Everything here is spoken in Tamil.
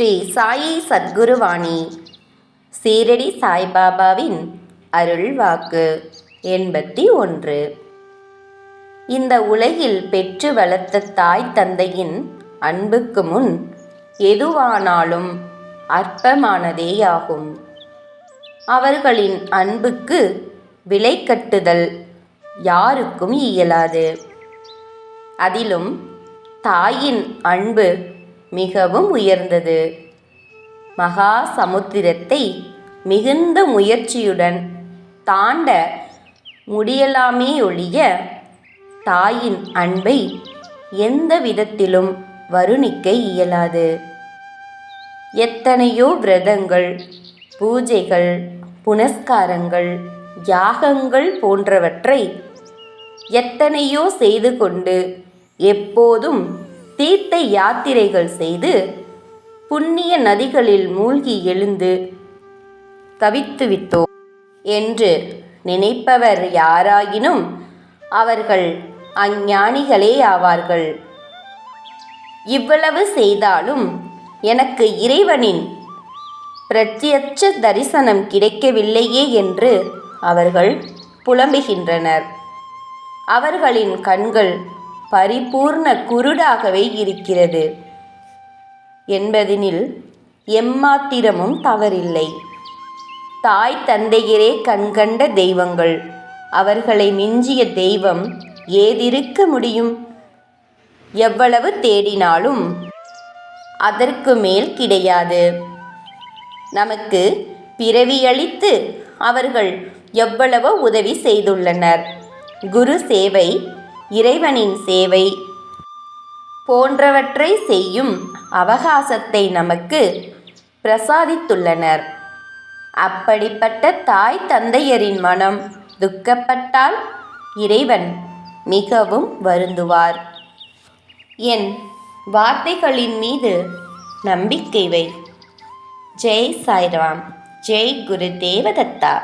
ஸ்ரீ சாயி சத்குருவாணி. சீரடி சாய்பாபாவின் அருள் வாக்கு எண்பத்தி ஒன்று. இந்த உலகில் பெற்று வளர்த்த தாய் தந்தையின் அன்புக்கு முன் எதுவானாலும் அற்பமானதேயாகும். அவர்களின் அன்புக்கு விலை கட்டுதல் யாருக்கும் இயலாது. அதிலும் தாயின் அன்பு மிகவும் உயர்ந்தது. மகா சமுத்திரத்தை மிகுந்த முயற்சியுடன் தாண்ட முடியலாமே ஒழிய தாயின் அன்பை எந்த விதத்திலும் வருணிக்க இயலாது. எத்தனையோ விரதங்கள் பூஜைகள் புனஸ்காரங்கள் யாகங்கள் போன்றவற்றை எத்தனையோ செய்து கொண்டு எப்போதும் தீர்த்த யாத்திரைகள் செய்து புண்ணிய நதிகளில் மூழ்கி எழுந்து தவித்துவிட்டோம் என்று நினைப்பவர் யாராயினும் அவர்கள் அஞ்ஞானிகளே ஆவார்கள். இவ்வளவு செய்தாலும் எனக்கு இறைவனின் பிரத்யட்ச தரிசனம் கிடைக்கவில்லையே என்று அவர்கள் புலம்புகின்றனர். அவர்களின் கண்கள் பரிபூர்ண குருடாகவே இருக்கிறது. என்பதனில் எம்மாத்திரமும் தவறில்லை. தாய் தந்தையரே கண்கண்ட தெய்வங்கள். அவர்களை மிஞ்சிய தெய்வம் ஏதிருக்க முடியும்? எவ்வளவு தேடினாலும் அதற்கு மேல் கிடையாது. நமக்கு பிறவியளித்து அவர்கள் எவ்வளவோ உதவி செய்துள்ளனர். குரு சேவை இறைவனின் சேவை. போன்றவற்றை செய்யும் அவகாசத்தை நமக்கு பிரசாதித்துள்ளனர். அப்படிப்பட்ட தாய் தந்தையரின் மனம் துக்கப்பட்டால் இறைவன் மிகவும் வருந்துவார். என் வார்த்தைகளின் மீது நம்பிக்கை வை. ஜெய் சாய்ராம். ஜெய் குரு தேவதத்தா.